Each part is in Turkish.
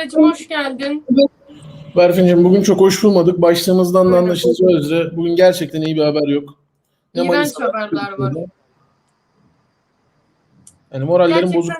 Emre'cim hoş geldin. Berfin'cim bugün çok hoş bulmadık. Başlığımızdan da anlaşılacağı üzere bugün gerçekten iyi bir haber yok. Ne İğrenç haberler var. Yani morallerin bozuk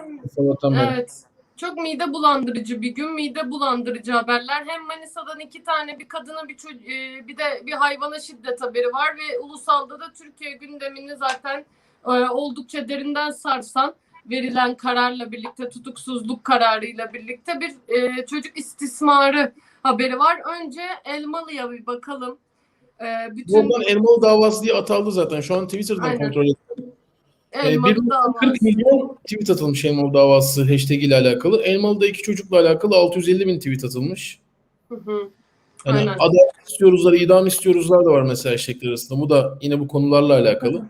evet. Çok mide bulandırıcı bir gün. Mide bulandırıcı haberler. Hem Manisa'dan iki tane bir kadına bir e, bir de bir hayvana şiddet haberi var ve ulusalda da Türkiye gündemini zaten e, oldukça derinden sarsan verilen kararla birlikte tutuksuzluk kararıyla birlikte bir e, çocuk istismarı haberi var. Önce Elmalı'ya bir bakalım. E, bütün Buradan Elmalı davası diye atıldı zaten. Şu an Twitter'dan Aynen. kontrol ettim. Ee, Elmalı bir- davası. 40 milyon tweet atılmış Elmalı davası hashtag ile alakalı. Elmalı'da iki çocukla alakalı 650 bin tweet atılmış. Hı hı. Yani Aynen. adalet istiyoruzlar, idam istiyoruzlar da var mesela hashtagler arasında. Bu da yine bu konularla alakalı.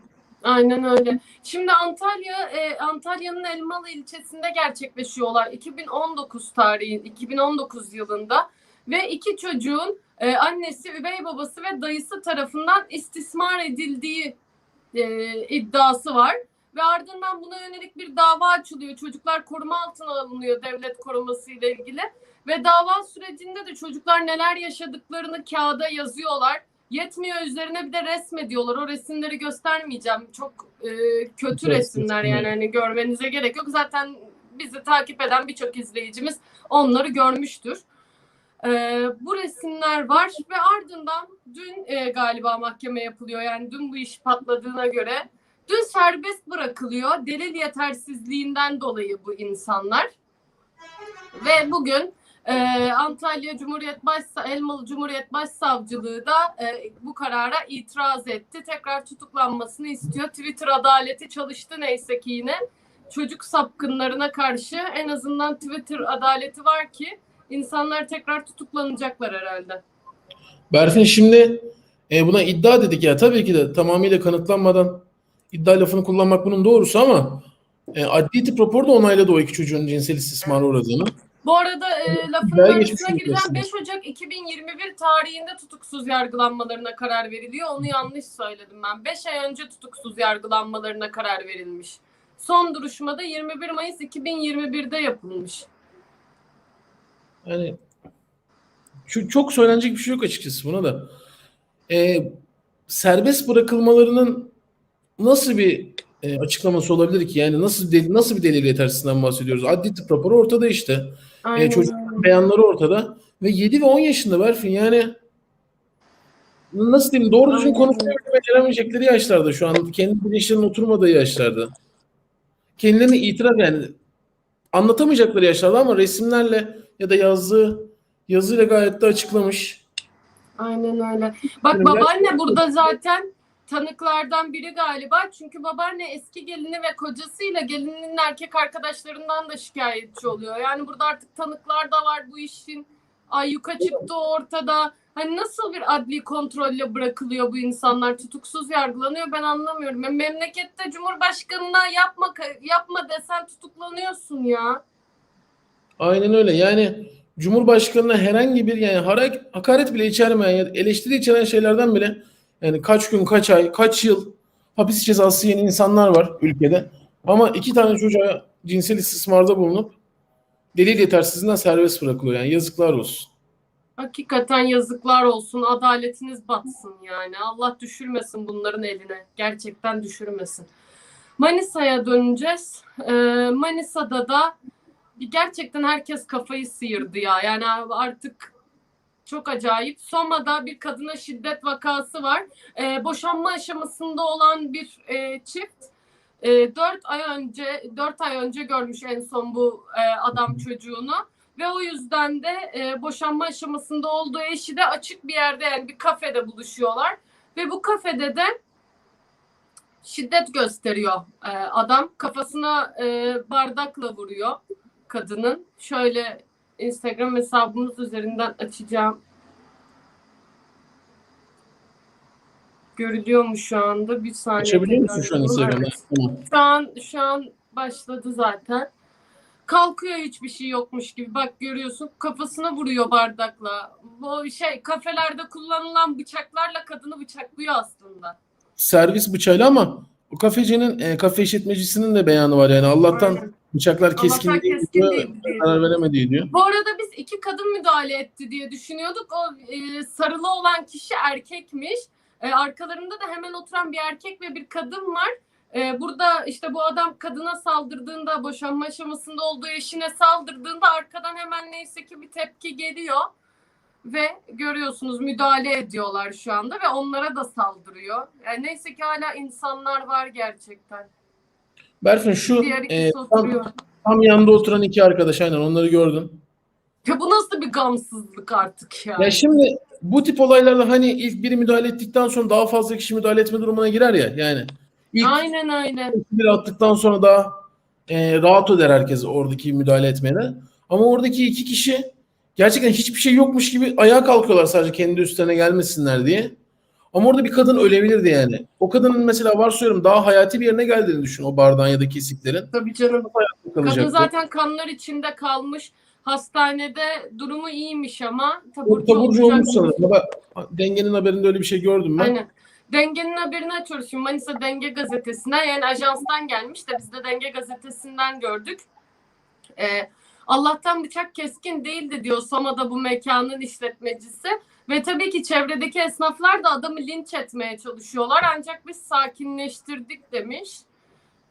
Aynen öyle. Şimdi Antalya, e, Antalya'nın Elmalı ilçesinde gerçekleşiyor olay. 2019 tarihi, 2019 yılında ve iki çocuğun e, annesi, üvey babası ve dayısı tarafından istismar edildiği e, iddiası var. Ve ardından buna yönelik bir dava açılıyor. Çocuklar koruma altına alınıyor devlet koruması ile ilgili. Ve dava sürecinde de çocuklar neler yaşadıklarını kağıda yazıyorlar. Yetmiyor üzerine bir de resmediyorlar. O resimleri göstermeyeceğim. Çok e, kötü Evet, resimler yani hani görmenize gerek yok. Zaten bizi takip eden birçok izleyicimiz onları görmüştür. E, bu resimler var ve ardından dün e, galiba mahkeme yapılıyor. Yani dün bu iş patladığına göre dün serbest bırakılıyor. Delil yetersizliğinden dolayı bu insanlar. Ve bugün e, Antalya Cumhuriyet Baş Elmalı Cumhuriyet Başsavcılığı da e, bu karara itiraz etti. Tekrar tutuklanmasını istiyor. Twitter adaleti çalıştı neyse ki yine. Çocuk sapkınlarına karşı en azından Twitter adaleti var ki insanlar tekrar tutuklanacaklar herhalde. Berfin şimdi e, buna iddia dedik ya tabii ki de tamamıyla kanıtlanmadan iddia lafını kullanmak bunun doğrusu ama e, adli tıp raporu da onayladı o iki çocuğun cinsel istismara uğradığını. Bu arada e, lafın arasına gireceğim. oluyorsunuz. 5 Ocak 2021 tarihinde tutuksuz yargılanmalarına karar veriliyor. Onu yanlış söyledim ben. 5 ay önce tutuksuz yargılanmalarına karar verilmiş. Son duruşmada 21 Mayıs 2021'de yapılmış. Yani şu çok söylenecek bir şey yok açıkçası buna da. E, serbest bırakılmalarının nasıl bir e, açıklaması olabilir ki? Yani nasıl de- nasıl bir delil yetersizliğinden bahsediyoruz? Adli tıp raporu ortada işte. Aynen. E, çocukların beyanları ortada. Ve 7 ve 10 yaşında Berfin yani nasıl diyeyim doğru düzgün konuşmayı beceremeyecekleri yaşlarda şu an. Kendi bilinçlerinin oturmadığı yaşlarda. Kendilerini itiraf yani anlatamayacakları yaşlarda ama resimlerle ya da yazdığı yazıyla gayet de açıklamış. Aynen öyle. Bak babaanne burada zaten tanıklardan biri galiba. Çünkü babaanne eski gelini ve kocasıyla gelinin erkek arkadaşlarından da şikayetçi oluyor. Yani burada artık tanıklar da var bu işin. Ay yuka çıktı ortada. Hani nasıl bir adli kontrolle bırakılıyor bu insanlar? Tutuksuz yargılanıyor ben anlamıyorum. Ya memlekette Cumhurbaşkanına yapma yapma desen tutuklanıyorsun ya. Aynen öyle. Yani Cumhurbaşkanına herhangi bir yani hakaret bile içermeyen ya eleştiri içeren şeylerden bile yani kaç gün, kaç ay, kaç yıl hapis cezası yiyen insanlar var ülkede. Ama iki tane çocuğa cinsel istismarda bulunup delil yetersizliğinden serbest bırakılıyor. Yani yazıklar olsun. Hakikaten yazıklar olsun. Adaletiniz batsın yani. Allah düşürmesin bunların eline. Gerçekten düşürmesin. Manisa'ya döneceğiz. Ee, Manisa'da da gerçekten herkes kafayı sıyırdı ya. Yani artık çok acayip. Soma'da bir kadına şiddet vakası var. Ee, boşanma aşamasında olan bir e, çift e, 4 ay önce 4 ay önce görmüş en son bu e, adam çocuğunu ve o yüzden de e, boşanma aşamasında olduğu eşi de açık bir yerde yani bir kafede buluşuyorlar ve bu kafede de şiddet gösteriyor e, adam kafasına e, bardakla vuruyor kadının şöyle Instagram hesabımız üzerinden açacağım görülüyor mu şu anda bir saniye Açabiliyor musun şu an? Evet. Tamam. şu an şu an başladı zaten. Kalkıyor hiçbir şey yokmuş gibi. Bak görüyorsun kafasına vuruyor bardakla. Bu şey kafelerde kullanılan bıçaklarla kadını bıçaklıyor aslında. Servis bıçağıyla ama o kafecinin, e, kafe işletmecisinin de beyanı var yani. Allah'tan Aynen. Bıçaklar keskin değil keskin diyor, değil diyor. karar veremediği diyor. Bu arada biz iki kadın müdahale etti diye düşünüyorduk. O e, sarılı olan kişi erkekmiş. E, arkalarında da hemen oturan bir erkek ve bir kadın var. E, burada işte bu adam kadına saldırdığında, boşanma aşamasında olduğu eşine saldırdığında arkadan hemen neyse ki bir tepki geliyor. Ve görüyorsunuz müdahale ediyorlar şu anda ve onlara da saldırıyor. Yani neyse ki hala insanlar var gerçekten. Berfin şu e, tam, tam yanında oturan iki arkadaş aynen onları gördüm. Ya bu nasıl bir gamsızlık artık ya? Ya şimdi bu tip olaylarda hani ilk biri müdahale ettikten sonra daha fazla kişi müdahale etme durumuna girer ya yani. İlk Aynen aynen. biri attıktan sonra daha e, rahat eder herkes oradaki müdahale etmene. Ama oradaki iki kişi gerçekten hiçbir şey yokmuş gibi ayağa kalkıyorlar sadece kendi üstlerine gelmesinler diye. Ama orada bir kadın ölebilirdi yani. O kadının mesela varsayıyorum daha hayati bir yerine geldiğini düşün o bardağın ya da kesiklerin. Tabii canım. Kadın zaten kanlar içinde kalmış. Hastanede durumu iyiymiş ama taburcu, taburcu olacak. olmuş sanırım. Ya da dengenin haberinde öyle bir şey gördüm ben. Aynen. Denge'nin haberini açıyoruz şimdi Manisa Denge gazetesinden yani ajanstan gelmiş de biz de Denge gazetesinden gördük. Ee, Allah'tan bıçak keskin değildi diyor Soma'da bu mekanın işletmecisi. Ve tabii ki çevredeki esnaflar da adamı linç etmeye çalışıyorlar ancak biz sakinleştirdik demiş.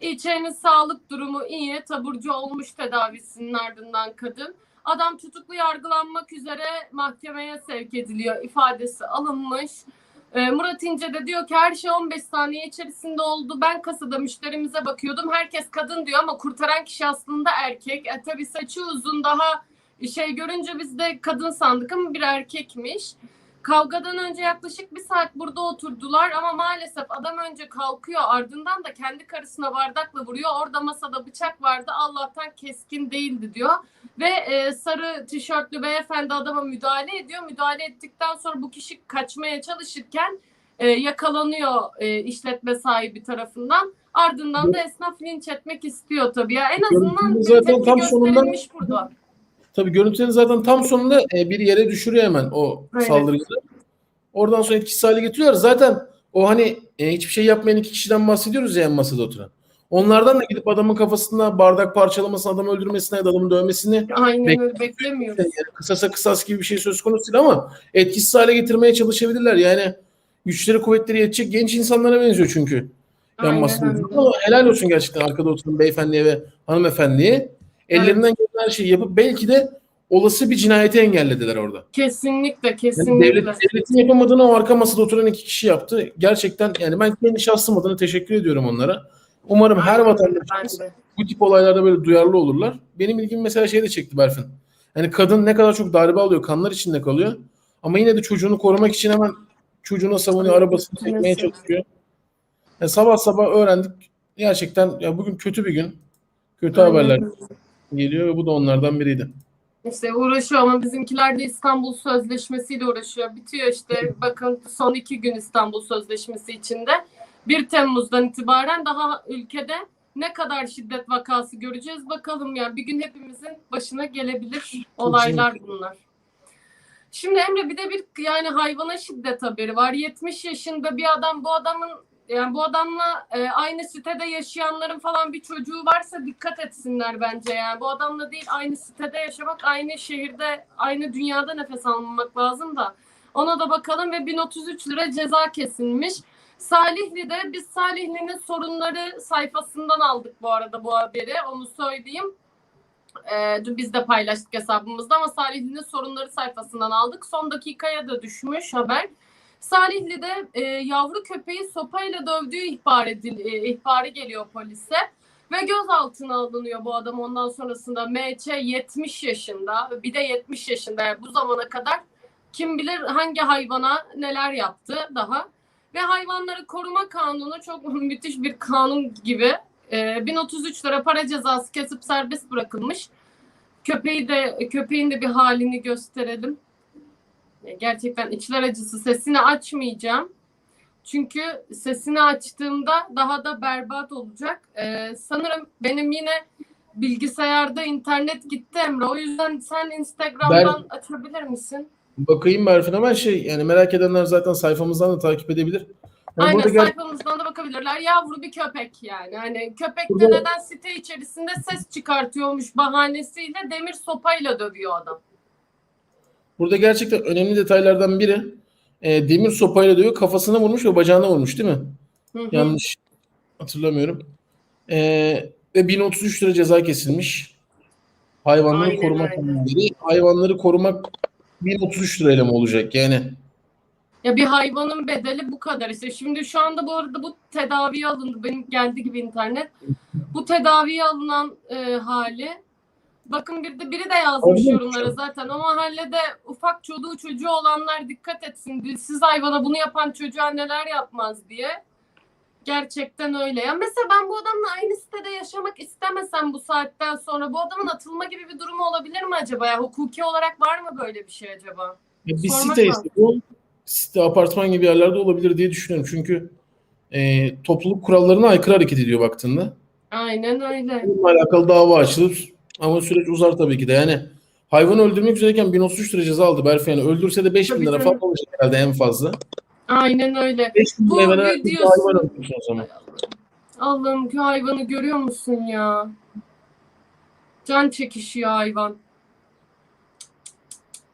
İçerinin sağlık durumu iyi. Taburcu olmuş tedavisinin ardından kadın. Adam tutuklu yargılanmak üzere mahkemeye sevk ediliyor. ifadesi alınmış. Ee, Murat İnce de diyor ki her şey 15 saniye içerisinde oldu. Ben kasada müşterimize bakıyordum. Herkes kadın diyor ama kurtaran kişi aslında erkek. E, tabii saçı uzun daha şey görünce biz de kadın sandık ama bir erkekmiş. Kavgadan önce yaklaşık bir saat burada oturdular ama maalesef adam önce kalkıyor ardından da kendi karısına bardakla vuruyor. Orada masada bıçak vardı Allah'tan keskin değildi diyor. Ve e, sarı tişörtlü beyefendi adama müdahale ediyor. Müdahale ettikten sonra bu kişi kaçmaya çalışırken e, yakalanıyor e, işletme sahibi tarafından. Ardından da esnaf linç etmek istiyor tabii. Ya en azından bir Zaten tepki gösterilmiş burada. Tabii görüntülerin zaten tam sonunda e, bir yere düşürüyor hemen o Aynen. saldırıcılar. Oradan sonra etkisiz hale getiriyorlar. Zaten o hani e, hiçbir şey yapmayan iki kişiden bahsediyoruz ya en masada oturan. Onlardan da gidip adamın kafasına bardak parçalamasını, adamı öldürmesine ya da adamı dövmesini Aynen Bek- öyle beklemiyoruz. yani kısasa kısas gibi bir şey söz konusu değil ama etkisiz hale getirmeye çalışabilirler. Yani güçleri kuvvetleri yetecek genç insanlara benziyor çünkü. Aynen. Ama helal olsun gerçekten arkada oturan beyefendiye ve hanımefendiye. Ellerinden gelen her şeyi yapıp belki de olası bir cinayeti engellediler orada. Kesinlikle Yani kesinlikle. devlet, devletin yapamadığını o arka masada oturan iki kişi yaptı. Gerçekten yani ben kendi şahsım adına teşekkür ediyorum onlara. Umarım her vatandaşımız bu tip olaylarda böyle duyarlı olurlar. Benim ilgimi mesela şey de çekti Berfin. Yani kadın ne kadar çok darbe alıyor, kanlar içinde kalıyor. Ama yine de çocuğunu korumak için hemen çocuğuna savunuyor, arabasını çekmeye çalışıyor. Yani sabah sabah öğrendik. Gerçekten ya bugün kötü bir gün. Kötü haberler. Geliyor ve bu da onlardan biriydi. İşte uğraşıyor ama bizimkiler de İstanbul Sözleşmesi'yle uğraşıyor. Bitiyor işte bakın son iki gün İstanbul Sözleşmesi içinde. 1 Temmuz'dan itibaren daha ülkede ne kadar şiddet vakası göreceğiz bakalım ya. Bir gün hepimizin başına gelebilir olaylar bunlar. Şimdi Emre bir de bir yani hayvana şiddet haberi var. 70 yaşında bir adam bu adamın yani bu adamla e, aynı sitede yaşayanların falan bir çocuğu varsa dikkat etsinler bence yani. Bu adamla değil aynı sitede yaşamak, aynı şehirde, aynı dünyada nefes almamak lazım da. Ona da bakalım ve 1033 lira ceza kesilmiş. Salihli'de biz Salihli'nin sorunları sayfasından aldık bu arada bu haberi. Onu söyleyeyim. Ee, dün biz de paylaştık hesabımızda ama Salihli'nin sorunları sayfasından aldık. Son dakikaya da düşmüş haber. Salihli'de e, yavru köpeği sopayla dövdüğü ihbar edil, e, ihbarı geliyor polise. Ve gözaltına alınıyor bu adam ondan sonrasında. MÇ 70 yaşında. Bir de 70 yaşında. Yani bu zamana kadar kim bilir hangi hayvana neler yaptı daha. Ve hayvanları koruma kanunu çok müthiş bir kanun gibi. E, 1033 lira para cezası kesip serbest bırakılmış. Köpeği de köpeğin de bir halini gösterelim. Gerçekten içler acısı sesini açmayacağım. Çünkü sesini açtığımda daha da berbat olacak. Ee, sanırım benim yine bilgisayarda internet gitti Emre. O yüzden sen Instagram'dan açabilir misin? Bakayım Berfin hemen şey yani merak edenler zaten sayfamızdan da takip edebilir. Yani Aynen burada sayfamızdan da bakabilirler. Yavru bir köpek yani. Hani köpek de Burada- neden site içerisinde ses çıkartıyormuş bahanesiyle demir sopayla dövüyor adam. Burada gerçekten önemli detaylardan biri e, demir sopayla diyor kafasına vurmuş ve bacağına vurmuş değil mi? Hı hı. Yanlış hatırlamıyorum. E, ve 1033 lira ceza kesilmiş. Hayvanları Aynen korumak kanunları. Hayvanları korumak 1033 lirayla mı olacak yani? Ya bir hayvanın bedeli bu kadar işte. Şimdi şu anda bu arada bu tedaviye alındı. Benim geldi gibi internet. Bu tedaviye alınan e, hali. Bakın bir de biri de yazmış Olmuş. yorumlara zaten. O mahallede ufak çocuğu çocuğu olanlar dikkat etsin. Dilsiz hayvana bunu yapan çocuğa neler yapmaz diye. Gerçekten öyle. Ya mesela ben bu adamla aynı sitede yaşamak istemesem bu saatten sonra bu adamın atılma gibi bir durumu olabilir mi acaba? Ya hukuki olarak var mı böyle bir şey acaba? Ya bir Sormak site ise bu site apartman gibi yerlerde olabilir diye düşünüyorum. Çünkü e, topluluk kurallarına aykırı hareket ediyor baktığında. Aynen öyle. Bununla alakalı dava açılır ama süreç uzar tabii ki de. Yani hayvanı öldürmek üzereyken 1033 lira ceza aldı Berfi. Yani öldürse de 5000 Tabii lira canım. falan olacak herhalde en fazla. Aynen öyle. 5000 Bu lira veren bir videosu- hayvan öldürürsün o zaman. Allah'ım şu hayvanı görüyor musun ya? Can çekişiyor hayvan.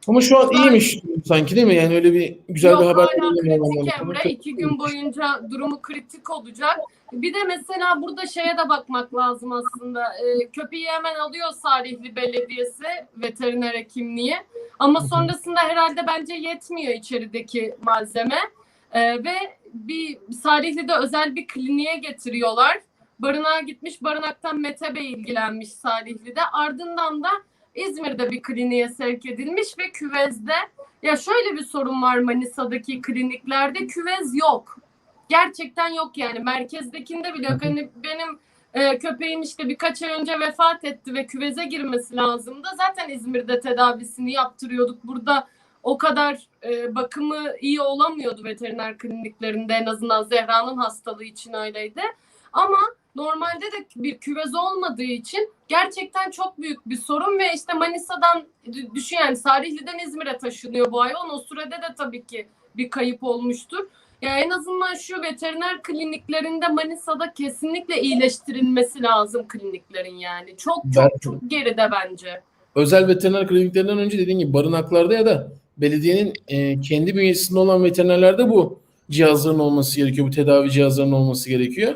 Ama şu an iyiymiş sanki değil mi? Yani öyle bir güzel Yok bir haber. hala veremiyorum kritik. Emre. İki gün boyunca durumu kritik olacak. Bir de mesela burada şeye de bakmak lazım aslında. Ee, köpeği hemen alıyor Salihli Belediyesi veteriner hekimliği. Ama sonrasında herhalde bence yetmiyor içerideki malzeme. Ee, ve bir Salihli'de özel bir kliniğe getiriyorlar. Barınağa gitmiş. Barınaktan Mete Bey ilgilenmiş Salihli'de. Ardından da İzmir'de bir kliniğe sevk edilmiş ve küvezde ya şöyle bir sorun var Manisa'daki kliniklerde küvez yok. Gerçekten yok yani. Merkezdekinde bile yok. Hani benim e, köpeğim işte birkaç ay önce vefat etti ve küveze girmesi lazımdı. Zaten İzmir'de tedavisini yaptırıyorduk. Burada o kadar e, bakımı iyi olamıyordu veteriner kliniklerinde en azından Zehra'nın hastalığı için öyleydi. Ama normalde de bir küvez olmadığı için gerçekten çok büyük bir sorun ve işte Manisa'dan düşün yani Salihli'den İzmir'e taşınıyor bu hayvan. O sürede de tabii ki bir kayıp olmuştur. Ya en azından şu veteriner kliniklerinde Manisa'da kesinlikle iyileştirilmesi lazım kliniklerin yani. Çok çok Ben- çok geride bence. özel veteriner kliniklerinden önce dediğin gibi barınaklarda ya da belediyenin e, kendi bünyesinde olan veterinerlerde bu cihazların olması gerekiyor. Bu tedavi cihazlarının olması gerekiyor.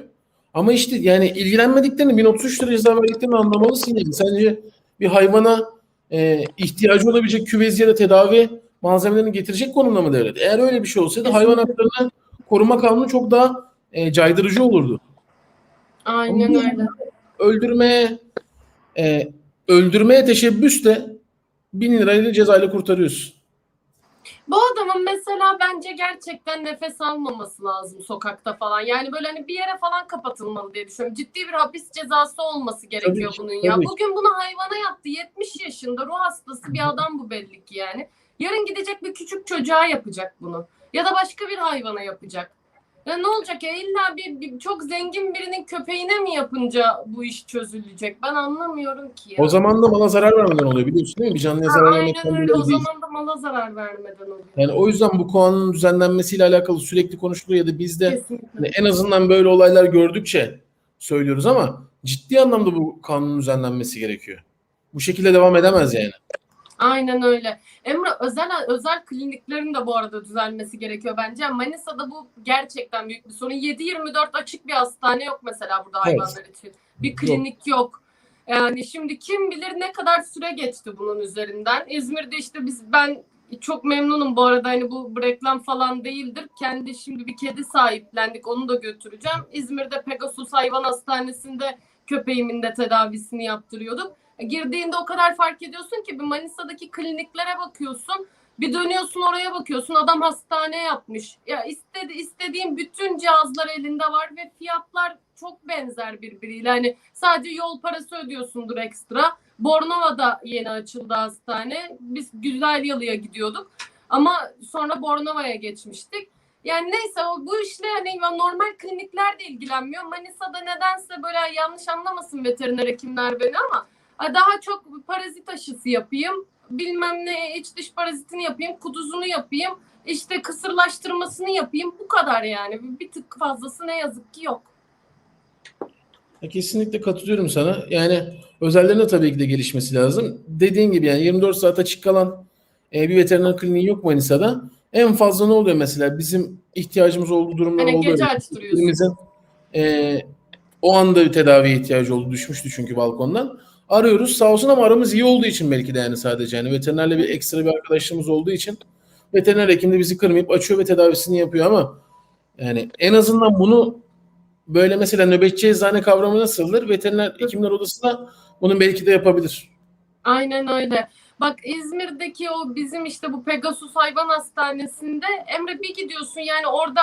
Ama işte yani ilgilenmediklerini 1033 lira ceza verdiklerini anlamalısın yani. Sence bir hayvana e, ihtiyacı olabilecek küvez ya da tedavi malzemelerini getirecek konumda mı devlet? Eğer öyle bir şey olsaydı hayvan haklarını koruma kanunu çok daha e, caydırıcı olurdu. Aynen öyle. Öldürmeye e, öldürmeye teşebbüsle 1000 lirayla cezayla kurtarıyorsun. Bu adamın mesela bence gerçekten nefes almaması lazım sokakta falan. Yani böyle hani bir yere falan kapatılmalı diye düşünüyorum. Ciddi bir hapis cezası olması gerekiyor Tabii ki, bunun ya. tabii ki. Bugün bunu hayvana yaptı. 70 yaşında ruh hastası bir adam bu belli ki yani. Yarın gidecek bir küçük çocuğa yapacak bunu. Ya da başka bir hayvana yapacak. Ya ne olacak ya illa bir, bir çok zengin birinin köpeğine mi yapınca bu iş çözülecek? Ben anlamıyorum ki ya. O zaman da mala zarar vermeden oluyor biliyorsun değil mi? Bir canlıya zarar vermek aynen öyle. O değil. zaman da mala zarar vermeden oluyor. Yani o yüzden bu kanunun düzenlenmesiyle alakalı sürekli konuşuluyor ya da biz de Kesinlikle. hani en azından böyle olaylar gördükçe söylüyoruz ama ciddi anlamda bu kanunun düzenlenmesi gerekiyor. Bu şekilde devam edemez yani. Aynen öyle. Emre özel özel kliniklerin de bu arada düzelmesi gerekiyor bence. Manisa'da bu gerçekten büyük bir sorun. 7-24 açık bir hastane yok mesela burada Evet. hayvanlar için. Bir klinik yok. Yani şimdi kim bilir ne kadar süre geçti bunun üzerinden. İzmir'de işte biz ben çok memnunum bu arada hani bu reklam falan değildir. Kendi şimdi bir kedi sahiplendik onu da götüreceğim. İzmir'de Pegasus Hayvan Hastanesi'nde köpeğimin de tedavisini yaptırıyorduk. Girdiğinde o kadar fark ediyorsun ki bir Manisa'daki kliniklere bakıyorsun. Bir dönüyorsun oraya bakıyorsun adam hastane yapmış. Ya istedi istediğin bütün cihazlar elinde var ve fiyatlar çok benzer birbiriyle. Hani sadece yol parası ödüyorsundur ekstra. Bornova'da yeni açıldı hastane. Biz Güzelyalı'ya gidiyorduk. Ama sonra Bornova'ya geçmiştik. Yani neyse o bu işle hani normal klinikler de ilgilenmiyor. Manisa'da nedense böyle yanlış anlamasın veteriner hekimler beni ama daha çok parazit aşısı yapayım. Bilmem ne iç dış parazitini yapayım, kuduzunu yapayım. işte kısırlaştırmasını yapayım. Bu kadar yani. Bir tık fazlası ne yazık ki yok. Ya kesinlikle katılıyorum sana. Yani özellerine tabii ki de gelişmesi lazım. Dediğin gibi yani 24 saat açık kalan e, bir veteriner kliniği yok Manisa'da. En fazla ne oluyor mesela? Bizim ihtiyacımız olduğu durumlar Hani oluyor. gece açtırıyorsun. E, o anda bir tedaviye ihtiyacı oldu. Düşmüştü çünkü balkondan. Arıyoruz sağ olsun ama aramız iyi olduğu için belki de yani sadece. Yani veterinerle bir ekstra bir arkadaşlığımız olduğu için veteriner hekim de bizi kırmayıp açıyor ve tedavisini yapıyor ama yani en azından bunu böyle mesela nöbetçi eczane kavramı nasıldır? Veteriner hekimler odası da bunu belki de yapabilir. Aynen öyle. Bak İzmir'deki o bizim işte bu Pegasus Hayvan Hastanesi'nde Emre bir gidiyorsun yani orada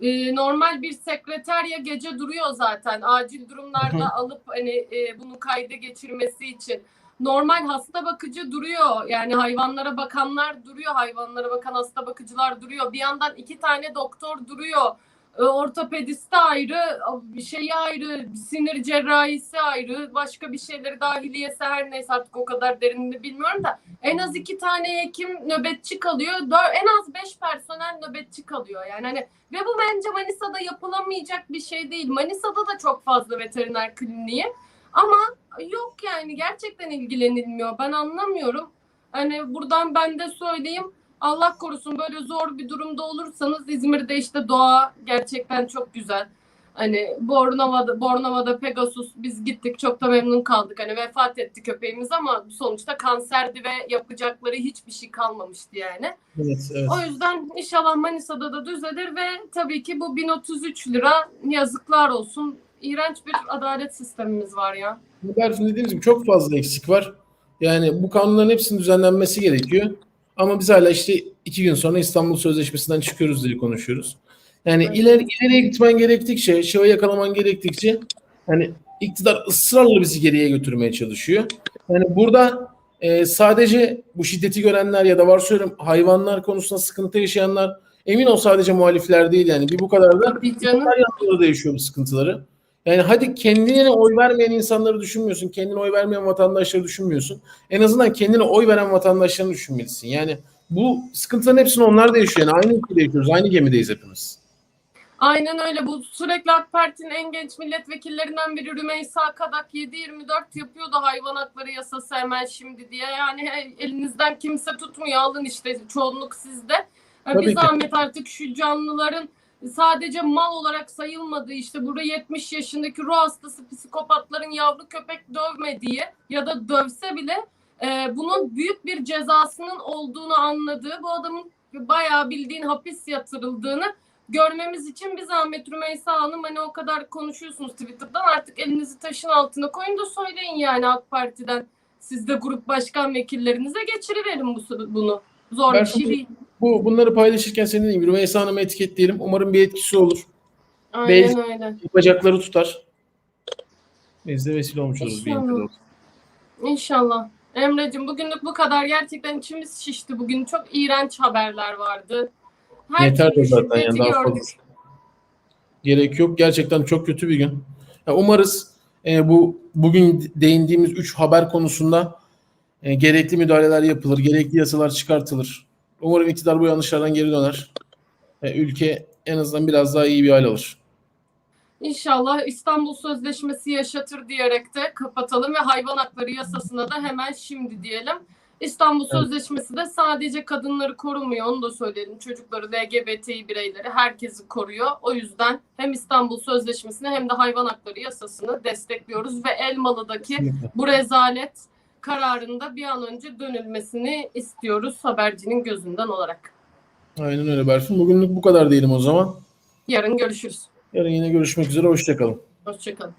e, normal bir sekreterya gece duruyor zaten acil durumlarda alıp hani e, bunu kayda geçirmesi için. Normal hasta bakıcı duruyor. Yani hayvanlara bakanlar duruyor. Hayvanlara bakan hasta bakıcılar duruyor. Bir yandan iki tane doktor duruyor. E, Ortopedisti ayrı, bir şeyi ayrı, sinir cerrahisi ayrı, başka bir şeyleri dahiliyesi her neyse artık o kadar derinini bilmiyorum da en az iki tane hekim nöbetçi kalıyor. En az beş personel nöbetçi kalıyor yani hani ve bu bence Manisa'da yapılamayacak bir şey değil. Manisa'da da çok fazla veteriner kliniği ama yok yani gerçekten ilgilenilmiyor. Ben anlamıyorum. Hani buradan ben de söyleyeyim. Allah korusun böyle zor bir durumda olursanız İzmir'de işte doğa gerçekten çok güzel. Hani Bornova'da, Bornova'da Pegasus biz gittik çok da memnun kaldık. Hani vefat etti köpeğimiz ama sonuçta kanserdi ve yapacakları hiçbir şey kalmamıştı yani. Evet, evet. O yüzden inşallah Manisa'da da düzelir ve tabii ki bu 1033 lira yazıklar olsun. İğrenç bir adalet sistemimiz var ya. Berfin dediğimiz gibi çok fazla eksik var. Yani bu kanunların hepsinin düzenlenmesi gerekiyor. Ama biz hala işte iki gün sonra İstanbul Sözleşmesi'nden çıkıyoruz diye konuşuyoruz. Yani Evet. ileri, ileriye gitmen gerektikçe, şahı yakalaman gerektikçe hani iktidar ısrarla bizi geriye götürmeye çalışıyor. Yani burada e, sadece bu şiddeti görenler ya da varsayıyorum hayvanlar konusunda sıkıntı yaşayanlar emin ol sadece muhalifler değil yani bir bu kadar da her yanlarda da yaşıyor bu sıkıntıları. Yani hadi kendine oy vermeyen insanları düşünmüyorsun. Kendine oy vermeyen vatandaşları düşünmüyorsun. En azından kendine oy veren vatandaşlarını düşünmelisin. Yani bu sıkıntıların hepsini onlar da yaşıyor. Yani aynı ülkede yaşıyoruz. Aynı gemideyiz hepimiz. Aynen öyle. Bu sürekli AK Parti'nin en genç milletvekillerinden biri Rümeysa Kadak 7-24 yapıyordu hayvan hakları yasası hemen şimdi diye. Yani elinizden kimse tutmuyor. Alın işte çoğunluk sizde. Yani Tabii bir ki. zahmet artık şu canlıların sadece mal olarak sayılmadığı işte burada 70 yaşındaki ruh hastası psikopatların yavru köpek dövmediği ya da dövse bile e, bunun büyük bir cezasının olduğunu anladığı bu adamın bayağı bildiğin hapis yatırıldığını görmemiz için bir zahmet Rümeysa Hanım hani o kadar konuşuyorsunuz Twitter'dan artık elinizi taşın altına koyun da söyleyin yani AK Parti'den siz de grup başkan vekillerinize geçiriverin bu, bunu. Zor bir Berfin, şey değil. Bu bunları paylaşırken senin gibi Rümeysa Hanım'ı etiketleyelim. Umarım bir etkisi olur. Aynen Belki- öyle. Bacakları tutar. Biz de vesile olmuş oluruz. bir İnşallah. olsun. İnşallah. Emre'cim bugünlük bu kadar. Gerçekten içimiz şişti bugün. Çok iğrenç haberler vardı. Her Yeter de türlü zaten şiddeti yani daha gördük. fazla. Gerek yok. Gerçekten çok kötü bir gün. Ya umarız e, bu bugün değindiğimiz üç haber konusunda e, gerekli müdahaleler yapılır, gerekli yasalar çıkartılır. Umarım iktidar bu yanlışlardan geri döner. E, ülke en azından biraz daha iyi bir hal alır. İnşallah İstanbul Sözleşmesi yaşatır diyerek de kapatalım ve hayvan hakları yasasına da hemen şimdi diyelim. İstanbul Evet. Sözleşmesi de sadece kadınları korumuyor onu da söyleyelim. Çocukları, LGBTİ bireyleri herkesi koruyor. O yüzden hem İstanbul Sözleşmesi'ni hem de hayvan hakları yasasını destekliyoruz ve Elmalı'daki bu rezalet kararında bir an önce dönülmesini istiyoruz habercinin gözünden olarak. Aynen öyle Berfin. Bugünlük bu kadar diyelim o zaman. Yarın görüşürüz. Yarın yine görüşmek üzere. Hoşçakalın. Hoşçakalın.